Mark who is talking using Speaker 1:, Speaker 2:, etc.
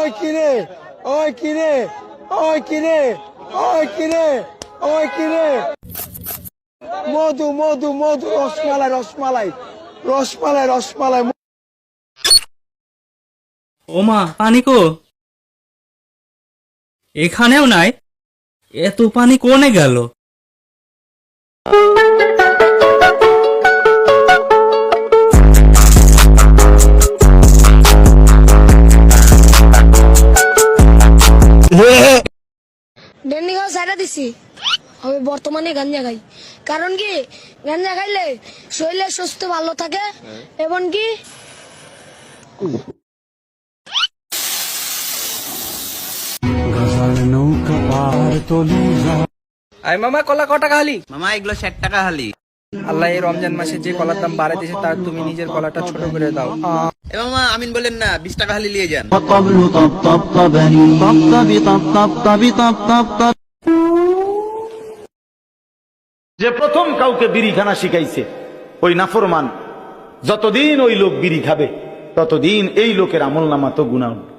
Speaker 1: ওই কিরে ওই কিরে ওই কিরে ওই কিরে ওই কিরে। মধু মধু মধু, রসমালাই রসমালাই রসমালাই রসমালাই।
Speaker 2: ওমা, পানি কো? এখানেও নাই? এত পানি কোনে গেল?
Speaker 3: ডেন্ডি খাওয়া সাইডা দিছি। আমি বর্তমানে গাঞ্জা খাই কারণ কি গাঞ্জা খাইলে শরীরের সুস্থ ভালো থাকে এবং কি
Speaker 4: আই মামা কলা ক টাকা হালি
Speaker 5: মামা এগুলো ষাট টাকা হালি
Speaker 4: আল্লাহ এই রমজান মাসে যে কলার দাম বাড়াই দিয়েছে তার তুমি নিজের কলাটা ছোট করে দাও।
Speaker 5: আমিন বলেন না বিশ টাকা হালি নিয়ে যান।
Speaker 6: যে প্রথম কাউকে বিড়ি খানা শিখাইছে ওই নাফরমান যতদিন ওই লোক বিড়ি খাবে ততদিন এই লোকের আমল নামা তো গুণা উঠবে